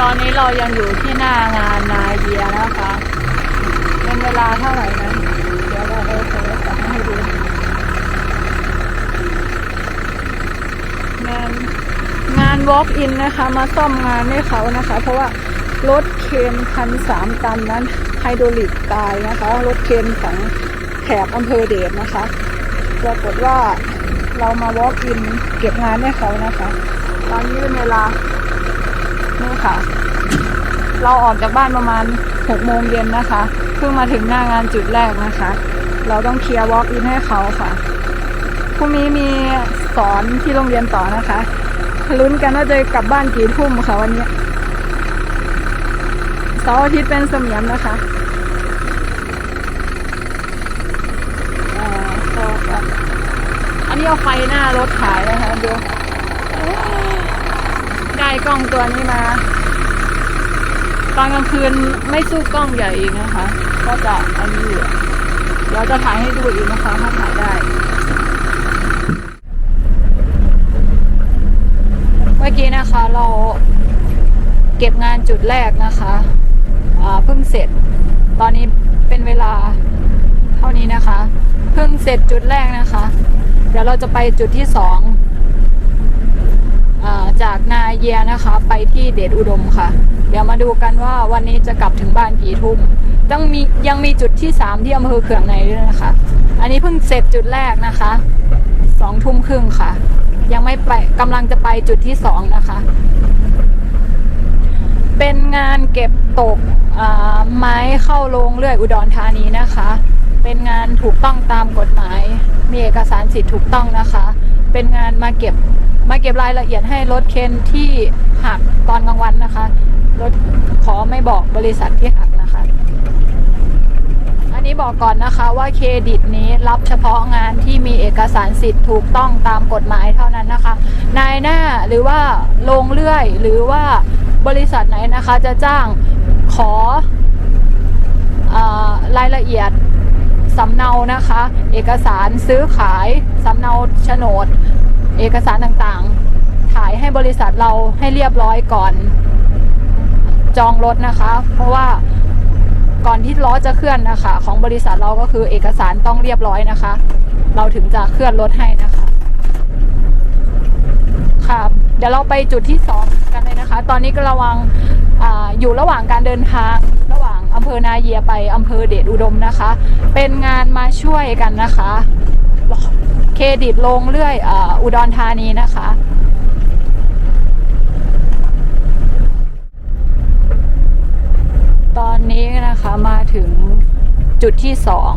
ตอนนี้เรายังอยู่ที่หน้างานนาเยียนะคะเป็นเวลาเท่าไหร่นั้นเดี๋ยวเราเอาโทรศัพท์มาให้ดูงานงาน walk in นะคะ มาซ่อมงานให้เขานะคะ เพราะว่ารถเคนพันสามตันนั้นไฮโดรลิกตายนะคะ รถเคนของแถบอำเภอเดชนะคะปรากฏว่าเรามา walk in เก็บงานให้เขานะคะ ตอนนี้เป็นเวลา นี่ค่ะ เราออกจากบ้านประมาณหกโมงเย็นนะคะ เพิ่งมาถึงหน้างานจุดแรกนะคะ เราต้องเคลียร์ walk in ให้เขาค่ะพรุ่งนี้มีสอนที่โรงเรียนต่อนะคะ ลุ้นกันว่าจะกลับบ้านกี่ทุ่มค่ะวันนี้เสาร์อาทิตย์เป็นเสมียนนะคะอ่าอันนี้เอาไฟหน้ารถขายนะคะดู กล้องตัวนี้มา ตอนกลางคืนไม่สู้กล้องใหญ่อีกนะคะ ก็จะอันนี้เดี๋ยวจะถ่ายให้ดูอีกนะคะถ้าถ่ายได้ เมื่อกี้นะคะเราเก็บงานจุดแรกนะคะเพิ่งเสร็จ ตอนนี้เป็นเวลาเท่านี้นะคะ เพิ่งเสร็จจุดแรกนะคะ เดี๋ยวเราจะไปจุดที่สอง จากนาเยียนะคะ ไปที่เดชอุดมค่ะ เดี๋ยวมาดูกันว่าวันนี้จะกลับถึงบ้านกี่ทุ่มต้องมียังมีจุดที่สามที่อำเภอเขื่องในด้วยนะคะ อันนี้เพิ่งเสร็จจุดแรกนะคะสองทุ่มครึ่งค่ะ ยังไม่ไปกำลังจะไปจุดที่สองนะคะ เป็นงานเก็บตกอ่าไม้เข้าโรงเลื่อยอุดรธานีนะคะ เป็นงานถูกต้องตามกฎหมาย มีเอกสารสิทธิ์ถูกต้องนะคะ เป็นงานมาเก็บ มาเก็บรายละเอียดให้รถเคนที่หักตอนกลางวันนะคะ รถขอไม่บอกบริษัทที่หักนะคะ อันนี้บอกก่อนนะคะว่าเครดิตนี้รับเฉพาะงานที่มีเอกสารสิทธิ์ถูกต้องตามกฎหมายเท่านั้นนะคะ นายหน้าหรือว่าลงเลื่อยหรือว่าบริษัทไหนนะคะจะจ้างขออรายละเอียดสำเนานะคะ เอกสารซื้อขายสำเนาโฉนด เอกสารต่างๆ ถ่ายให้บริษัทเราให้เรียบร้อยก่อน จองรถนะคะ เพราะว่าก่อนที่ล้อจะเคลื่อนนะคะ ของบริษัทเราก็คือเอกสารต้องเรียบร้อยนะคะ เราถึงจะเคลื่อนรถให้นะคะค่ะเดี๋ยวเราไปจุดที่สองกันเลยนะคะ ตอนนี้ก็ระวังออยู่ระหว่างการเดินทางระหว่างอำเภอนาเยียไปอำเภอเดชอุดมนะคะ เป็นงานมาช่วยกันนะคะ เครดิตลงเรื่อยออุดรธานีนะคะตอนนี้นะคะมาถึงจุดที่สอง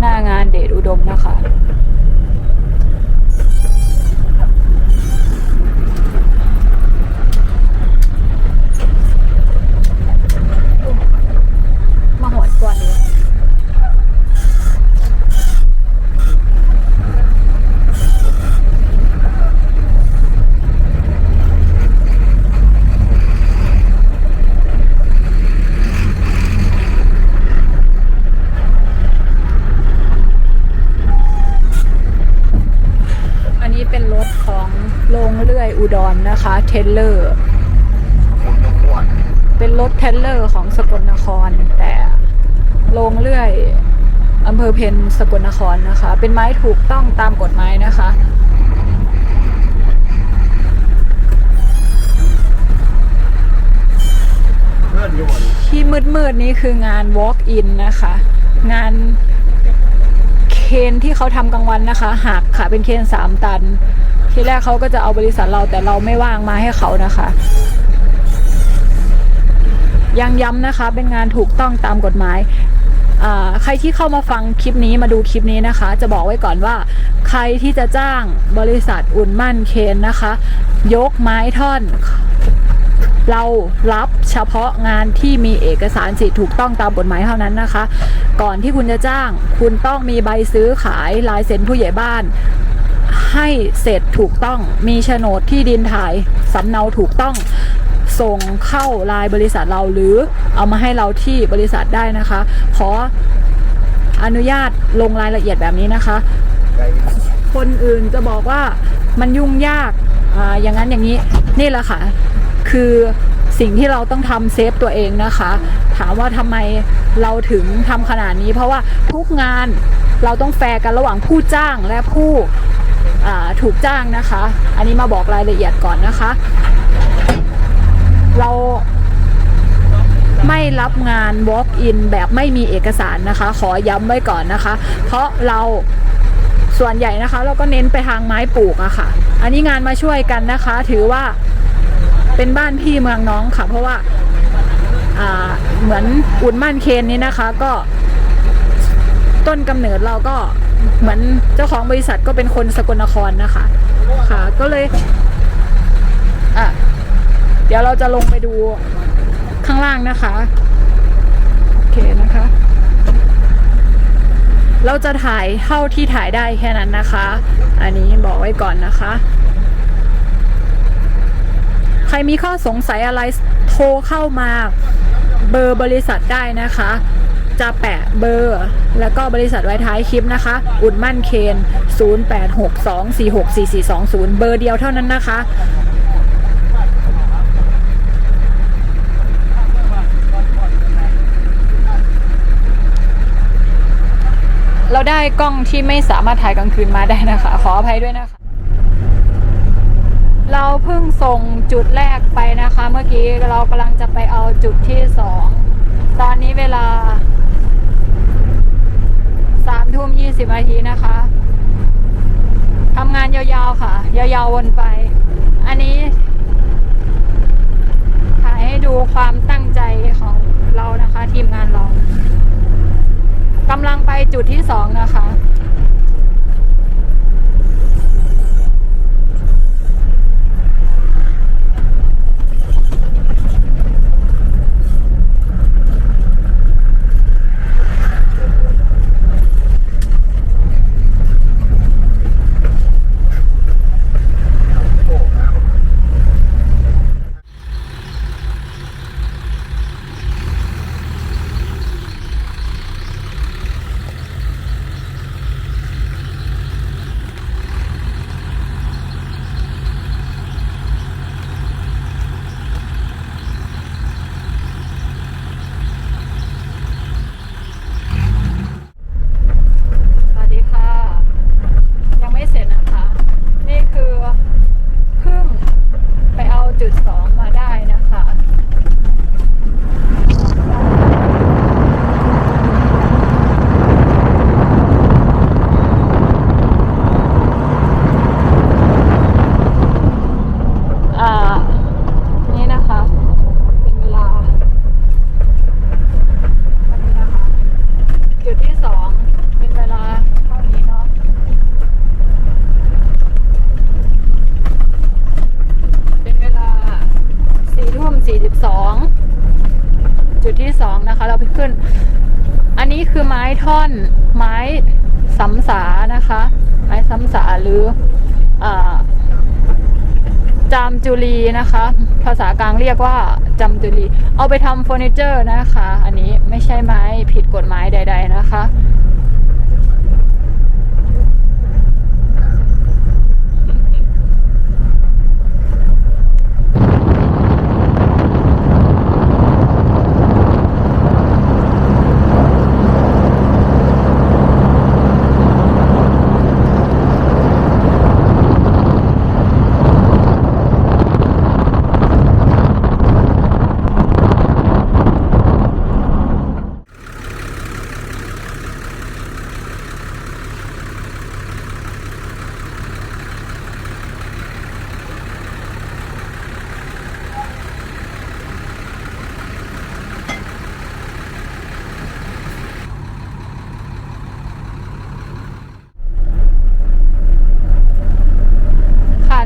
หน้างานเดชอุดมนะคะ มาหอดก่อนเลยอันนี้เป็นรถของโรงเลื่อยอุดรนะคะ เทเลอร์ เป็นรถเทลเลอร์ของสกลนคร แต่ลงเลื่อยอำเภอเพนสกลนครนะคะ เป็นไม้ถูกต้องตามกฎหมายนะคะเพื่อนที่มืดๆนี้คืองาน walk in นะคะ งานเคนที่เขาทำกลางวันนะคะหักค่ะเป็นเคนสามตัน ที่แรกเขาก็จะเอาบริษัทเราแต่เราไม่ว่างมาให้เขานะคะ ยังย้ำนะคะ เป็นงานถูกต้องตามกฎหมายใครที่เข้ามาฟังคลิปนี้มาดูคลิปนี้นะคะ จะบอกไว้ก่อนว่า ใครที่จะจ้างบริษัทอุ่นมั่นเคนนะคะ ยกไม้ท่อน เรารับเฉพาะงานที่มีเอกสารสิทธิ์ถูกต้องตามกฎหมายเท่านั้นนะคะ ก่อนที่คุณจะจ้าง คุณต้องมีใบซื้อขายลายเซ็นผู้ใหญ่บ้านให้เสร็จถูกต้องมีโฉนดที่ดินถ่ายสำเนาถูกต้อง ส่งเข้าลายบริษัทเราหรือเอามาให้เราที่บริษัทได้นะคะ ขออนุญาตลงรายละเอียดแบบนี้นะคะ คนอื่นจะบอกว่ามันยุ่งยากอ่าอย่างนั้นอย่างนี้นี่แหละค่ะ คือสิ่งที่เราต้องทำเซฟตัวเองนะคะ ถามว่าทำไมเราถึงทำขนาดนี้ เพราะว่าทุกงานเราต้องแฟร์กันระหว่างผู้จ้างและผู้ถูกจ้างนะคะ อันนี้มาบอกรายละเอียดก่อนนะคะ เราไม่รับงาน walk in แบบไม่มีเอกสารนะคะ ขอย้ำไว้ก่อนนะคะ เพราะเราส่วนใหญ่นะคะ เราก็เน้นไปทางไม้ปลูกอะค่ะ อันนี้งานมาช่วยกันนะคะ ถือว่าเป็นบ้านพี่เมืองน้องค่ะ เพราะว่าาเหมือนอุ่นมั่นเคนนี้นะคะ ก็ต้นกำเนิดเราก็เหมือนเจ้าของบริษัทก็เป็นคนสกลนครนะคะ ค่ะ ก็เลยอะ เดี๋ยวเราจะลงไปดูข้างล่างนะคะ โอเคนะคะ เราจะถ่ายเท่าที่ถ่ายได้แค่นั้นนะคะ อันนี้บอกไว้ก่อนนะคะ ใครมีข้อสงสัยอะไรโทรเข้ามาเบอร์บริษัทได้นะคะจะแปะเบอร์ แล้วก็บริษัทไว้ท้ายคลิปนะคะ อุ่นมั่นเคน 0862464420 เบอร์เดียวเท่านั้นนะคะ เราได้กล้องที่ไม่สามารถถ่ายกลางคืนมาได้นะคะ ขออภัยด้วยนะคะ เราเพิ่งส่งจุดแรกไปนะคะ เมื่อกี้เรากำลังจะไปเอาจุดที่สองตอนนี้เวลาสามทุ่มยี่สิบนาทีนะคะทำงานยาวๆค่ะ ยาวๆวนไป อันนี้ถ่ายให้ดูความตั้งใจของเรานะคะ ทีมงานเรา กำลังไปจุดที่สองนะคะ สวัสดีค่ะ ยังไม่เสร็จนะคะ นี่คือเพิ่งไปเอาจุดสองมาได้นะคะ อ่า นี่นะคะ เป็นเวลาวันนี้นะคะ จุดที่สองเป็นเวลาเท่านี้เนาะ เป็นเวลาสี่ทุ่มสี่สิบสอง จุดที่สองนะคะ เราไปขึ้น อันนี้คือไม้ท่อน ไม้สำสานะคะ ไม้สำสาหรืออจามจุลีนะคะ ภาษากลางเรียกว่าจามจุลี เอาไปทำเฟอร์นิเจอร์นะคะ อันนี้ไม่ใช่ไม้ผิดกฎหมายใด ๆ นะคะ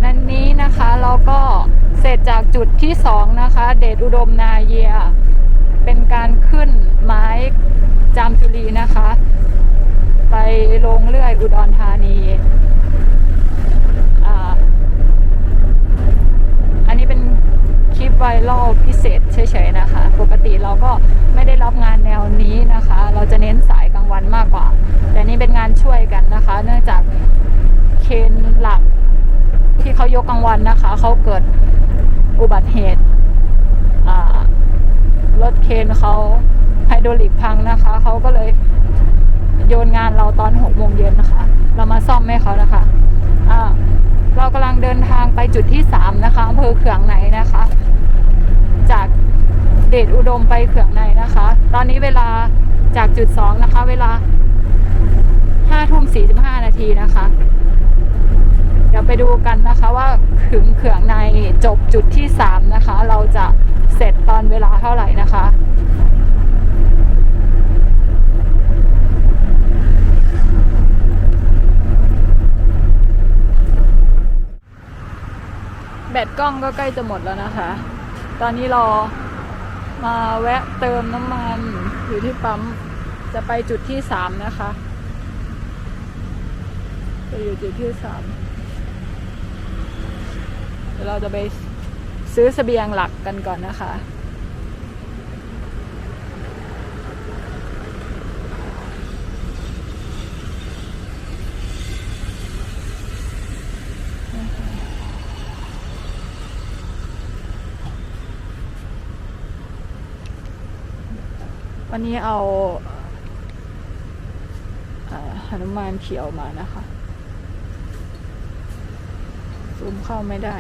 นั้นนี้นะคะเราก็เสร็จจากจุ ดที่สองนะคะ เดชอุดมนาเยีย เป็นการขึ้นไม้จามจุลีนะคะ ไปลงเลื่อยอุดรธานีอันนี้เป็นคลิปไวรัลพิเศษเฉยๆนะคะ ปกติเราก็ไม่ได้รับงานแนวนี้นะคะ เราจะเน้นสายกลางวันมากกว่า แต่นี่เป็นงานช่วยกันนะคะ เนื่องจากเคนหลักที่เขายกกลางวันนะคะ เขาเกิด อุบัติเหตุรถเคนเขาไฮดรอลิกพังนะคะ เขาก็เลยโยนงานเราตอนหกโมงเย็นนะคะ เรามาซ่อมให้เขานะคะอ่าเรากำลังเดินทางไปจุดที่สามนะคะอำเภอเขืองในนะคะ จากเดชอุดมไปเขืองในนะคะ ตอนนี้เวลาจากจุดสองนะคะ เวลาห้าทุ่มสี่สิบห้านาทีนะคะ ดี๋ยวไปดูกันนะคะว่าถึงเขืองในจบจุดที่สามนะคะ เราจะเสร็จตอนเวลาเท่าไหร่นะคะแบตกล้องก็ใกล้จะหมดแล้วนะคะ ตอนนี้รามาแวะเติมน้ำมันอยู่ที่ปั๊ม จะไปจุดที่สามนะคะจะอยู่จุดที่สาม เดี๋ยวเราจะไปซื้อเสบียงหลักกันก่อนนะคะ วันนี้เอาหนุมานเขียวมานะคะ ซูมเข้าไม่ได้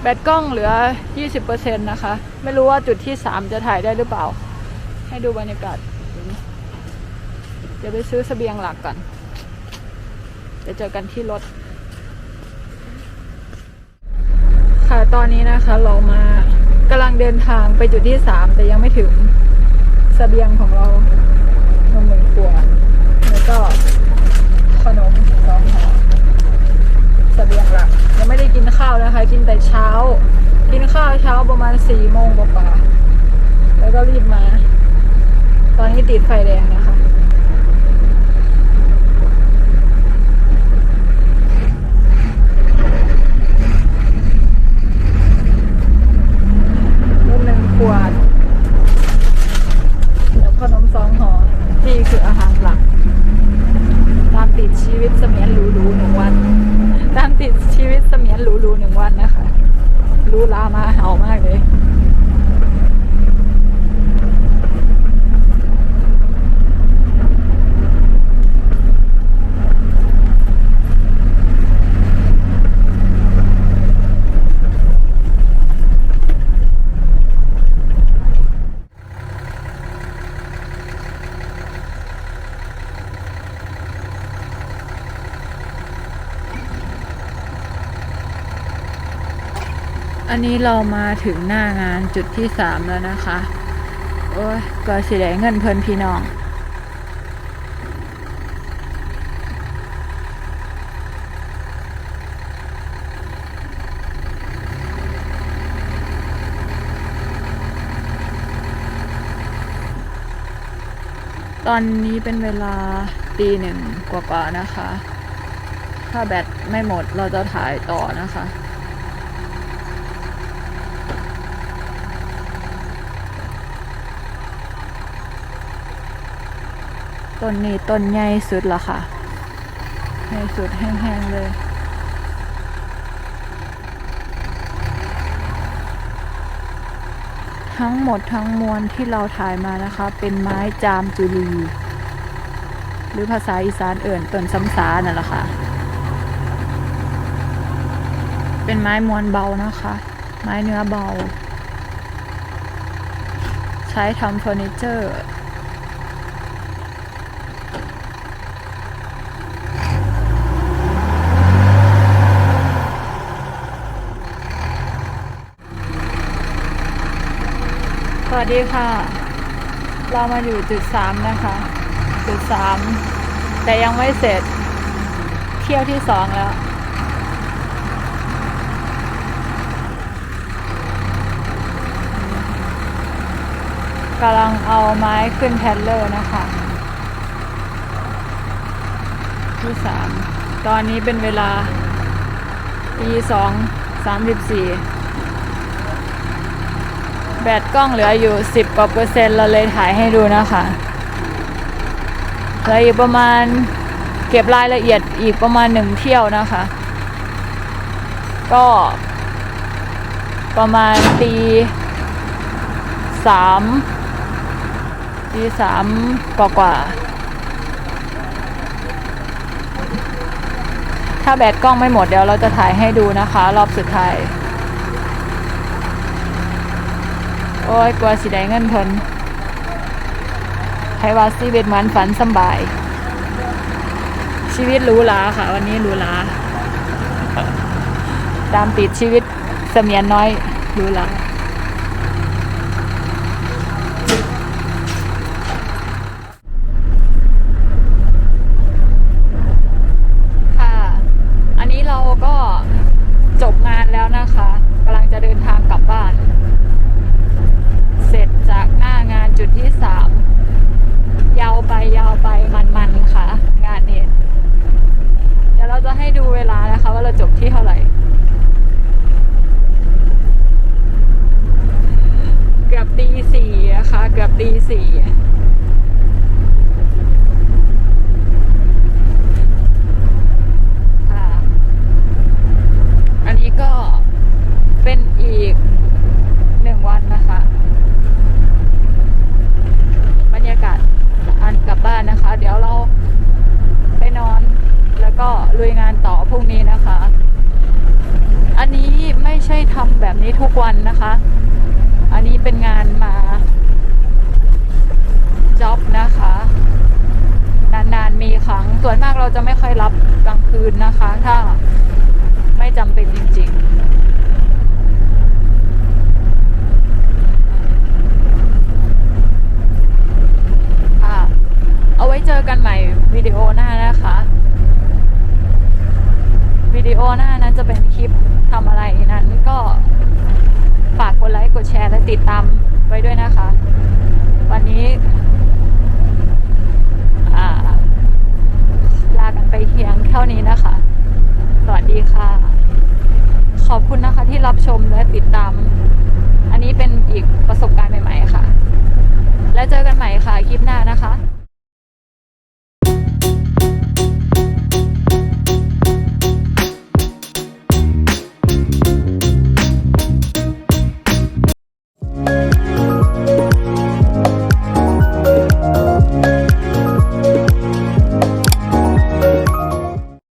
แบตกล้องเหลือ 20%นะคะ ไม่รู้ว่าจุดที่ 3 จะถ่ายได้หรือเปล่า ให้ดูบรรยากาศ เดี๋ยวไปซื้อเสบียงหลักก่อนเดี๋ยวเจอกันที่รถ ค่ะตอนนี้นะคะเรามากำลังเดินทางไปจุดที่3แต่ยังไม่ถึงเสบียงของเรานมหนึ่งขวดแล้วก็ขนมสองห่อเสบียงหลัก ยังไม่ได้กินข้าวนะคะ กินแต่เช้า กินข้าวเช้าประมาณสี่โมงกว่าแล้วก็รีบมา ตอนนี้ติดไฟแดงนะคะ ลูกหนึ่งขวดแล้วขนมสองห่อนี่คืออาหารหลัก ตามติดชีวิตเสมียนหรูๆหนึ่งวัน ตามติดชีวิตเสมียนหรูๆหนึ่งวันนะคะหรูลามาเห่ามากเลย อั นนี้เรามาถึงหน้างานจุดที่สามแล้วนะคะ โอ้ยก็สิได้เงินเพิ่นพี่น้องตอนนี้เป็นเวลาตีหนึ่งกว่าๆนะคะ ถ้าแบตไม่หมดเราจะถ่ายต่อนะคะ ต้นนี้ต้นใหญ่สุดละค่ะใหญ่สุดแห้งๆเลยทั้งหมดทั้งมวลที่เราถ่ายมานะคะ เป็นไม้จามจุลี หรือภาษาอีสานเอิ่นต้นซ้ำซานั่นแหละค่ะ เป็นไม้มวลเบานะคะ ไม้เนื้อเบา ใช้ทำเฟอร์นิเจอร์ วัสดีค่ะ เรามาอยู่จุดสามนะคะ จุดสามแต่ยังไม่เสร็จ เที่ยวที่สองแล้ว กำลังเอาไม้ขึ้นแทนเลอร์นะคะ ที่สามตอนนี้เป็นเวลาตีสองสามสิบสี่ แบตกล้องเหลืออยู่ 10กว่าเปอร์เซ็นต์เราเลยถ่ายให้ดูนะคะเหลืออีกประมาณเก็บรายละเอียดอีกประมาณหนึ่งเที่ยวนะคะ ก็ประมาณตีสามตีสามกว่ากว่า ถ้าแบตกล้องไม่หมดเดี๋ยวเราจะถ่ายให้ดูนะคะ รอบสุดท้าย โอ้ยกลัวสิได้เงินเพิ่นไทว่าชีวิตเหมือนฝันสบาย ชีวิตหรูหราค่ะ วันนี้หรูหราตามติดชีวิตเสมียนน้อยหรูหราค่ะ อันนี้เราก็จบงานแล้วนะคะกำลังจะเดินทางกลับบ้าน เสร็จจากหน้างานจุดที่สามยาวไปยาวไปมันๆค่ะ งานนี้ เดี๋ยวเราจะให้ดูเวลานะคะ ว่าเราจบที่เท่าไหร่ เกือบตีสี่นะคะ เกือบตีสี่อ่าอันนี้ก็เป็นอีกหนึ่งวันนะคะ บรรยากาศอันกลับบ้านนะคะ เดี๋ยวเราไปนอนแล้วก็ลุยงานต่อพรุ่งนี้นะคะ อันนี้ไม่ใช่ทำแบบนี้ทุกวันนะคะ อันนี้เป็นงานมาจ็อบนะคะ นานๆมีครั้ง ส่วนมากเราจะไม่ค่อยรับกลางคื นนะคะ ถ้าไม่จำเป็นจริงๆ ค่ะ เอาไว้เจอกันใหม่วิดีโอหน้านะคะ วิดีโอหน้านั้นจะเป็นคลิปทำอะไรนั้นก็ฝากกดไลค์ กดแชร์และติดตามไว้ด้วยนะคะ วันนี้ อ่า ลากันไปเพียงเท่า นี้นะคะ สวัสดีค่ะ ขอบคุณนะคะที่รับชมและติดตาม อันนี้เป็นอีกประสบการณ์ใหม่ ๆ ค่ะ แล้วเจอกันใหม่ค่ะคลิปหน้านะคะ